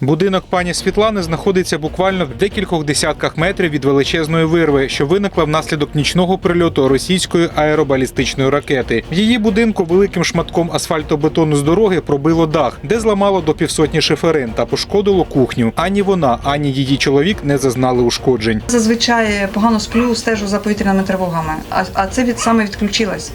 Будинок пані Світлани знаходиться буквально в декількох десятках метрів від величезної вирви, що виникла внаслідок нічного прильоту російської аеробалістичної ракети. В її будинку великим шматком асфальтобетону з дороги пробило дах, де зламало до півсотні шиферин та пошкодило кухню. Ані вона, ані її чоловік не зазнали ушкоджень. Зазвичай погано сплю, стежу за повітряними тривогами, а, це від саме відключилось.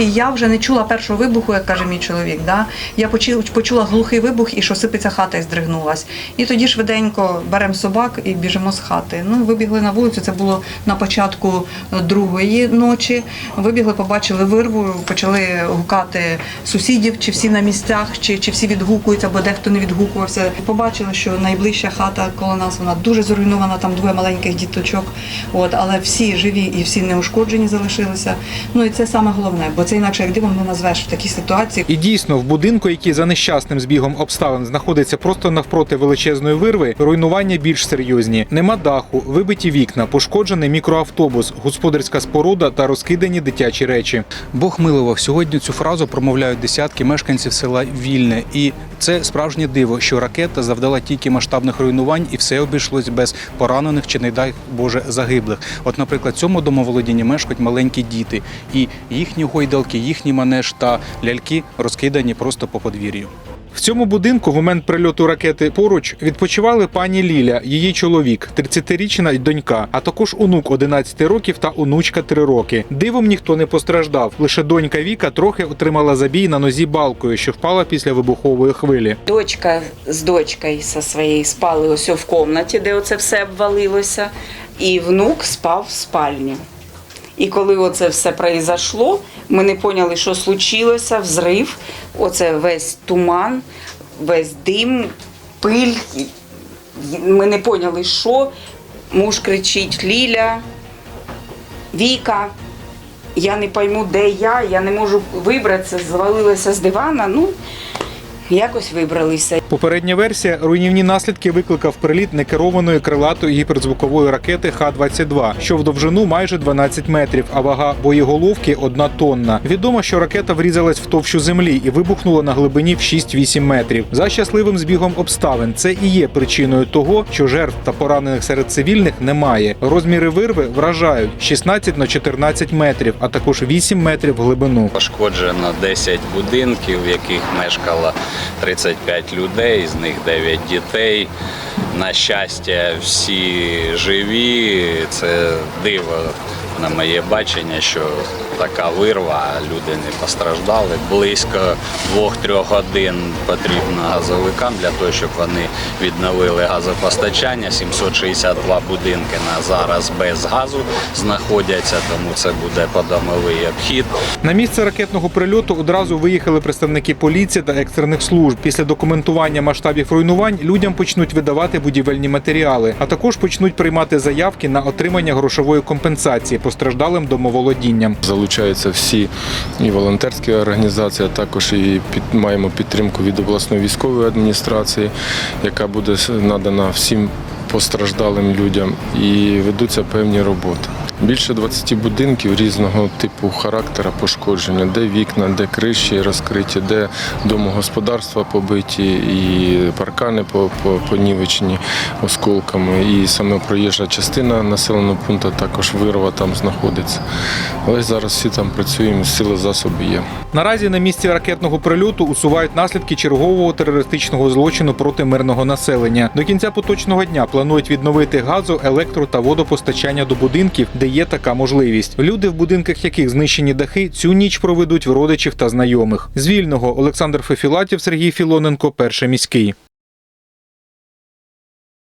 І я вже не чула першого вибуху, як каже мій чоловік. Да? Я почула, глухий вибух і що сипеться хата і здригнулась. І тоді швиденько беремо собак і біжимо з хати. Ну, вибігли на вулицю. Це було на початку е, другої ночі. Вибігли, побачили вирву, почали гукати сусідів, чи всі на місцях, чи, чи всі відгукуються, бо дехто не відгукувався. Побачили, що найближча хата коло нас вона дуже зруйнована, там двоє маленьких діточок. От, але всі живі і всі неушкоджені залишилися. Ну і це саме головне, бо це інакше як дивом не назвеш в такій ситуації. І дійсно, в будинку, який за нещасним збігом обставин знаходиться просто навпроти величезної вирви, руйнування більш серйозні. Нема даху, вибиті вікна, пошкоджений мікроавтобус, господарська споруда та розкидані дитячі речі. Бог милував сьогодні цю фразу промовляють десятки мешканців села Вільне, і це справжнє диво, що ракета завдала тільки масштабних руйнувань, і все обійшлось без поранених чи не дай Боже загиблих. От, наприклад, цьому домоволодінні мешкають маленькі діти, і їхні гойдалки, їхні манеж та ляльки розкидані просто по подвір'ю. В цьому будинку в момент прильоту ракети поруч відпочивали пані Ліля, її чоловік, 30-річна донька, а також онук 11 років та онучка 3 роки. Дивом ніхто не постраждав. Лише донька Віка трохи отримала забій на нозі балкою, що впала після вибухової хвилі. Дочка з дочкою зі своєю спали ось в кімнаті, де оце все обвалилося, і внук спав в спальні. І коли оце все произошло, ми не поняли, що случилося, взрив, оце весь туман, весь дим, пиль. Ми не поняли, що. Муж кричить Ліля, Віка. Я не пойму, де я, я не можу вибратися, звалилася з дивана. Ну, якось вибралися. Попередня версія руйнівні наслідки викликав приліт некерованої крилатої гіперзвукової ракети Х-22, що в довжину майже 12 метрів, а вага боєголовки – одна тонна. Відомо, що ракета врізалась в товщу землі і вибухнула на глибині в 6-8 метрів. За щасливим збігом обставин це і є причиною того, що жертв та поранених серед цивільних немає. Розміри вирви вражають 16 на 14 метрів, а також 8 метрів в глибину. Пошкоджено 10 будинків, в яких мешкало 35 людей, з них 9 дітей. На щастя, всі живі. Це диво на моє бачення, що така вирва, люди не постраждали. Близько 2-3 годин потрібно газовикам для того, щоб вони відновили газопостачання. 762 будинки на зараз без газу знаходяться, тому це буде подомовий обхід. На місце ракетного прильоту одразу виїхали представники поліції та екстрених служб. Після документування масштабів руйнувань людям почнуть видавати будівельні матеріали, а також почнуть приймати заявки на отримання грошової компенсації постраждалим домоволодінням. Залучаються всі і волонтерські організації, а також і під, маємо підтримку від обласної військової адміністрації, яка буде надана всім постраждалим людям і ведуться певні роботи. Більше 20 будинків різного типу характера пошкодження, де вікна, де криші розкриті, де домогосподарства побиті, і паркани по- по- понівечені осколками, і саме проїжджа частина населеного пункту також вирва там знаходиться. Але зараз всі там працюємо, сили засоби є. Наразі на місці ракетного прильоту усувають наслідки чергового терористичного злочину проти мирного населення. До кінця поточного дня планують відновити газу, електро та водопостачання до будинків, де є така можливість. Люди, в будинках яких знищені дахи, цю ніч проведуть в родичів та знайомих. З вільного Олександр Фефілатів, Сергій Філоненко, перший міський.